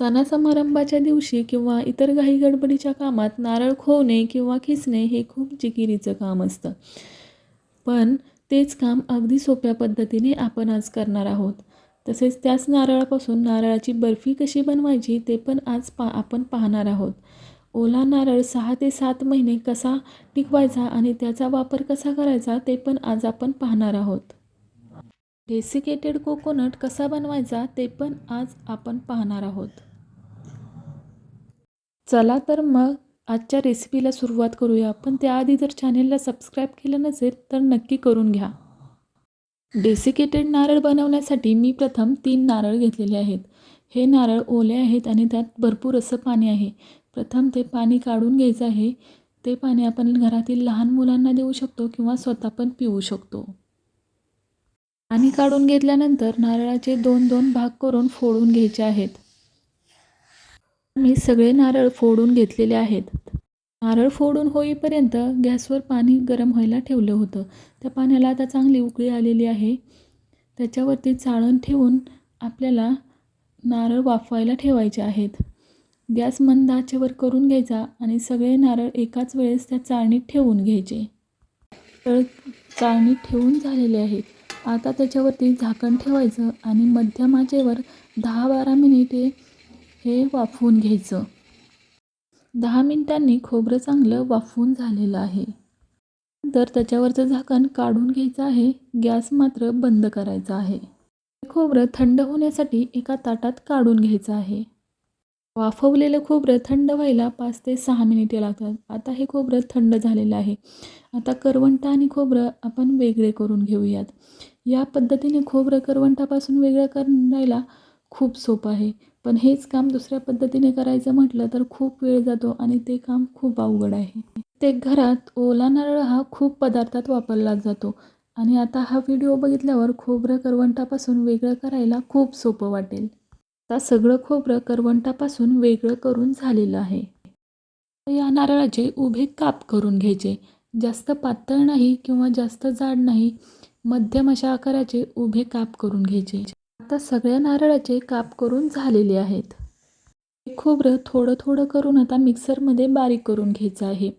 सणासमारंभाच्या दिवशी किंवा इतर घाई गडबडीच्या कामात नारळ खोवणे किंवा खिसणे हे खूप जिकिरीचं काम असतं. पण तेच काम अगदी सोप्या पद्धतीने आपण आज करणार आहोत. तसेच त्याच नारळापासून नारळाची बर्फी कशी बनवायची ते पण आज पा आपण पाहणार आहोत. ओला नारळ सहा ते सात महिने कसा टिकवायचा आणि त्याचा वापर कसा करायचा ते पण आज आपण पाहणार आहोत. डेसिकेटेड कोकोनट कसा बनवायचा ते पण आज आपण पाहणार आहोत. चला तर मग आजच्या रेसिपीला सुरुवात करूया. पण त्याआधी जर चॅनेलला सबस्क्राईब केलं नसेल तर नक्की करून घ्या. डेसिकेटेड नारळ बनवण्यासाठी मी प्रथम तीन नारळ घेतलेले आहेत. हे नारळ ओले आहेत आणि त्यात भरपूर असं पाणी आहे. प्रथम ते पाणी काढून घ्यायचं आहे. ते पाणी आपण घरातील लहान मुलांना देऊ शकतो किंवा स्वतः पण पिऊ शकतो. पाणी काढून घेतल्यानंतर नारळाचे दोन दोन भाग करून फोडून घ्यायचे आहेत. मी सगळे नारळ फोडून घेतलेले आहेत. नारळ फोडून होईपर्यंत गॅसवर पाणी गरम व्हायला ठेवलं होतं. त्या पाण्याला आता चांगली उकळी आलेली आहे. त्याच्यावरती चाळण ठेवून आपल्याला नारळ वाफवायला ठेवायचे आहेत. गॅस मंद आचेवर करून घ्यायचा आणि सगळे नारळ एकाच वेळेस त्या चाळणीत ठेवून घ्यायचे. तर चाळणीत ठेवून झालेले आहेत. आता त्याच्यावरती झाकण ठेवायचं आणि मध्यम आचेवर दहा बारा मिनिटे हे वाफवून घ्यायचं. दहा मिनिटांनी खोबरं चांगलं वाफवून झालेलं आहे. नंतर त्याच्यावरचं झाकण काढून घ्यायचं आहे. गॅस मात्र बंद करायचा आहे. खोबरं थंड होण्यासाठी एका ताटात काढून घ्यायचं आहे. वाफवलेलं खोबरं थंड व्हायला पाच ते सहा मिनिटे लागतात. आता हे खोबरं थंड झालेलं आहे. आता करवंट आणि खोबरं आपण वेगळे करून घेऊयात. या पद्धतीने खोबरं करवंटापासून वेगळं करायला खूप सोपं आहे. पण हेच काम दुसऱ्या पद्धतीने करायचं म्हटलं तर खूप वेळ जातो आणि ते काम खूप अवघड आहे. प्रत्येक घरात ओला नारळ हा खूप पदार्थात वापरला जातो आणि आता हा व्हिडिओ बघितल्यावर खोबरं करवंटापासून वेगळं करायला खूप सोपं वाटेल. आता सगळं खोबरं करवंटापासून वेगळं करून झालेलं आहे. या नारळाचे उभे काप करून घ्यायचे. जास्त पातळ नाही किंवा जास्त जाड नाही मध्यम अशा आकाराचे उभे काप करून घ्यायचे. आता सगळ्या नारळाचे काप करून झालेले आहेत. हे खोबरं थोडं थोडं करून आता मिक्सरमध्ये बारीक करून घ्यायचं आहे.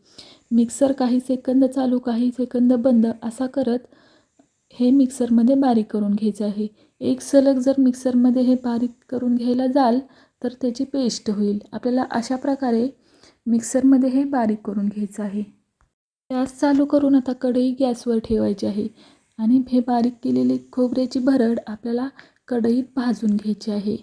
मिक्सर काही सेकंद चालू काही सेकंद बंद असा करत हे मिक्सरमध्ये बारीक करून घ्यायचं आहे. एक सलग जर मिक्सरमध्ये हे बारीक करून घ्यायला जाल तर त्याची पेस्ट होईल. आपल्याला अशा प्रकारे मिक्सरमध्ये हे बारीक करून घ्यायचं आहे. गॅस चालू करून आता कढई गॅसवर ठेवायची आहे आणि हे बारीक केलेली खोबऱ्याची भरड आपल्याला कढईत भाजून घ्यायची आहे.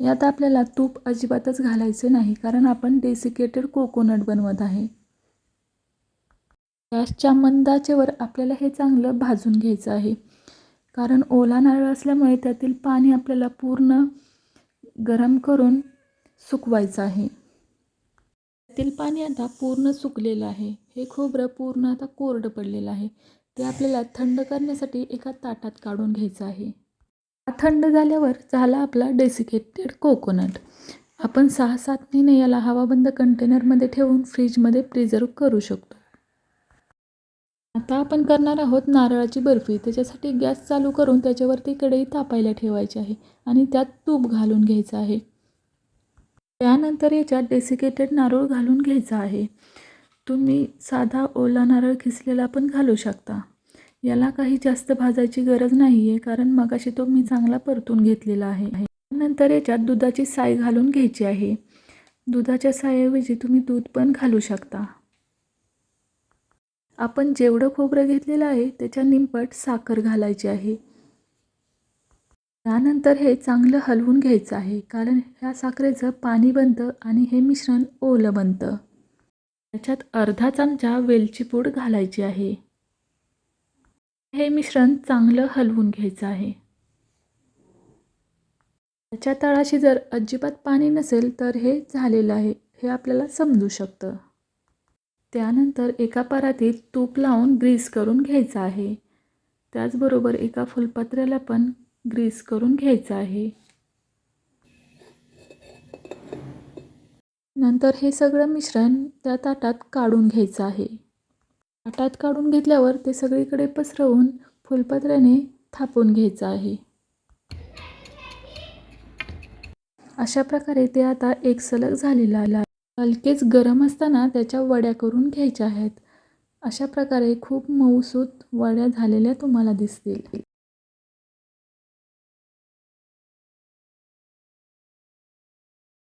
यात आपल्याला तूप अजिबातच घालायचे नाही कारण आपण डेसिकेटेड कोकोनट बनवत आहे. गॅसच्या मंदाचेवर आपल्याला हे चांगलं भाजून घ्यायचं आहे. कारण ओला नारळ असल्यामुळे त्यातील पाणी आपल्याला पूर्ण गरम करून सुकवायचं आहे. त्यातील पाणी आता पूर्ण सुकलेलं आहे. हे खोबरं पूर्ण आता कोरडं पडलेलं आहे. ते आपल्याला थंड करण्यासाठी एका ताटात काढून घ्यायचं आहे. थंड झाल्यावर झाला आपला डेसिकेटेड कोकोनट आपण सहा सात महिने याला हवाबंद कंटेनरमध्ये ठेवून फ्रीजमध्ये प्रिझर्व करू शकतो. आता आपण करणार आहोत नारळाची बर्फी. त्याच्यासाठी गॅस चालू करून त्याच्यावरती कढई तापायला ठेवायची आहे आणि त्यात तूप घालून घ्यायचं आहे. त्यानंतर याच्यात डेसिकेटेड नारळ घालून घ्यायचा आहे. तुम्ही साधा ओला नारळ खिसलेला पण घालू शकता. याला काही जास्त भाजायची गरज नाही आहे कारण मगाशी तो मी चांगला परतून घेतलेला आहे. त्यानंतर याच्यात दुधाची साय घालून घ्यायची आहे. दुधाच्या सायऐवजी तुम्ही दूध पण घालू शकता. आपण जेवढं खोबरं घेतलेलं आहे त्याच्या निंपट साखर घालायची आहे. त्यानंतर हे चांगलं हलवून घ्यायचं आहे कारण ह्या साखरेचं पाणी बनतं आणि हे मिश्रण ओलं बनतं. त्याच्यात अर्धा चमचा वेलची पूड घालायची आहे. हे मिश्रण चांगलं हलवून घ्यायचं आहे. त्याच्या तळाशी जर अजिबात पाणी नसेल तर हे झालेलं आहे हे आपल्याला समजू शकतं. त्यानंतर एका परातीत तूप लावून ग्रीस करून घ्यायचं आहे. त्याचबरोबर एका फुलपत्र्याला पण ग्रीस करून घ्यायचं आहे. नंतर हे सगळं मिश्रण त्या ताटात काढून घ्यायचं आहे. ताटात काढून घेतल्यावर ते सगळीकडे पसरवून फुलपत्र्याने थापून घ्यायचं आहे. अशा प्रकारे ते आता एक सलग झालेलं आहे. हलकेच गरम असताना त्याच्या वड्या करून घ्यायच्या आहेत. अशा प्रकारे खूप मऊसूत वड्या झालेल्या तुम्हाला दिसतील.